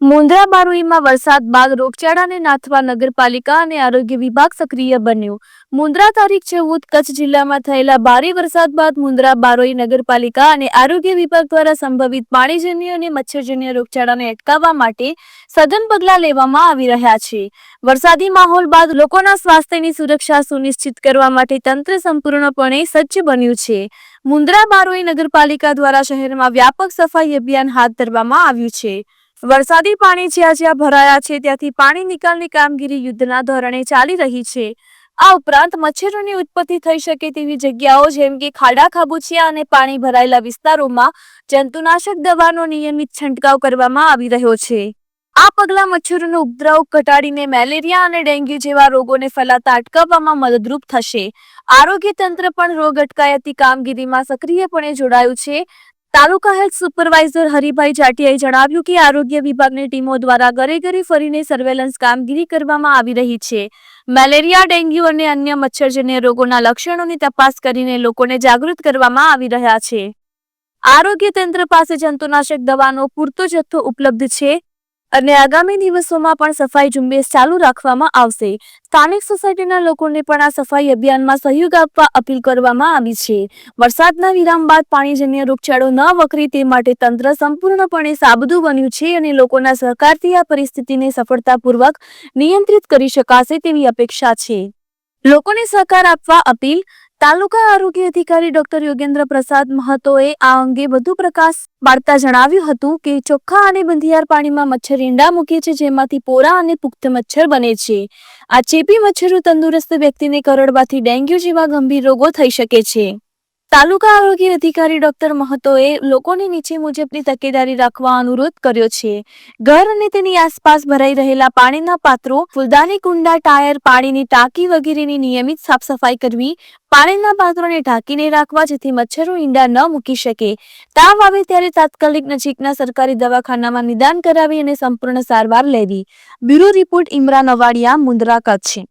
મુન્દ્રા બારોઈમાં વરસાદ બાદ રોગચાળાને નાથવા નગરપાલિકા અને આરોગ્ય વિભાગ સક્રિય બન્યું. મુન્દ્રા તારીખ ચૌદ કચ્છ જિલ્લામાં થયેલા ભારે વરસાદ બાદ મુન્દ્રા બારોઈ નગરપાલિકા અને આરોગ્ય વિભાગ દ્વારા સંભવિત પાણીજન્ય અને મચ્છરજન્ય રોગચાળાને અટકાવવા માટે સઘન પગલાં લેવામાં આવી રહ્યા છે. વરસાદી માહોલ બાદ લોકોના સ્વાસ્થ્યની સુરક્ષા સુનિશ્ચિત કરવા માટે તંત્ર સંપૂર્ણપણે સજ્જ બન્યું છે. મુન્દ્રા બારોઈ નગરપાલિકા દ્વારા શહેરમાં વ્યાપક સફાઈ અભિયાન હાથ ધરવામાં આવ્યું છે. વરસાદી પાણી જ્યાં જ્યાં ભરાયા છે, ત્યાંથી પાણી નિકાલની કામગીરી યુદ્ધના ધોરણે ચાલી રહી છે. આ ઉપરાંત મચ્છરોની ઉત્પત્તિ થઈ શકે તેવી જગ્યાઓ જેમ કે ખાડા, ખાબોચિયા અને પાણી ભરાયેલા વિસ્તારોમાં જંતુનાશક દવાનો નિયમિત છંટકાવ કરવામાં આવી રહ્યો છે. આ પગલા મચ્છરોનો ઉપદ્રવ ઘટાડીને મેલેરિયા અને ડેન્ગ્યુ જેવા રોગોને ફેલાતા અટકાવવામાં મદદરૂપ થશે. આરોગ્ય તંત્ર પણ રોગ અટકાયતી કામગીરીમાં સક્રિયપણે જોડાયું છે. તાલુકા હેલ્થ સુપરવાઇઝર હરિભાઈ જાટિયાએ જણાવ્યું કે આરોગ્ય વિભાગની ટીમો દ્વારા ઘરે ઘરે ફરીને સર્વેલન્સ કામગીરી કરવામાં આવી રહી છે. મેલેરિયા, ડેન્ગ્યુ અને અન્ય મચ્છરજન્ય રોગોના લક્ષણોની તપાસ કરીને લોકોને જાગૃત કરવામાં આવી રહ્યા છે. આરોગ્ય તંત્ર પાસે જંતુનાશક દવાનો પૂરતો જથ્થો ઉપલબ્ધ છે. અને આગામી દિવસોમાં પણ સફાઈ ઝુંબેશ ચાલુ રાખવામાં આવશે. સ્થાનિક સોસાયટીના લોકોને પણ આ સફાઈ અભિયાનમાં સહયોગ આપવા અપીલ કરવામાં આવી છે. વરસાદના વિરામ બાદ પાણીજન્ય રોગચાળો ન વકરે તે માટે તંત્ર સંપૂર્ણપણે સાબદું બન્યું છે અને લોકોના સહકારથી આ પરિસ્થિતિને સફળતાપૂર્વક નિયંત્રિત કરી શકાશે તેવી અપેક્ષા છે. લોકોને સહકાર આપવા અપીલ તાલુકા આરોગ્ય અધિકારી ડોક્ટર યોગેન્દ્ર પ્રસાદ મહતોએ આ અંગે વધુ પ્રકાશ પાડતા જણાવ્યું હતું કે ચોખ્ખા અને બંધિયાર પાણીમાં મચ્છર ઈંડા મૂકે છે, જેમાંથી પોરા અને પુખ્ત મચ્છર બને છે. આ ચેપી મચ્છરો તંદુરસ્ત વ્યક્તિને કરડવાથી ડેન્ગ્યુ જેવા ગંભીર રોગો થઈ શકે છે. તાલુકા આરોગ્ય અધિકારી ડોક્ટર મહતોએ લોકોને નીચે મુજબની તકેદારી રાખવા અનુરોધ કર્યો છે. ઘર અને તેની આસપાસ ભરાઈ રહેલા પાણીના પાત્રો, ફૂલદાની કુંડા, ટાયર, પાણીની ટાંકી વગેરેની નિયમિત સાફ સફાઈ કરવી, પાણીના પાત્રોને ઢાંકીને રાખવા જેથી મચ્છરો ઈંડા ન મૂકી શકે. તાવ આવે ત્યારે તાત્કાલિક નજીકના સરકારી દવાખાનામાં નિદાન કરાવી અને સંપૂર્ણ સારવાર લેવી. Bureau report Imran Avadiya, Mundra Kutch.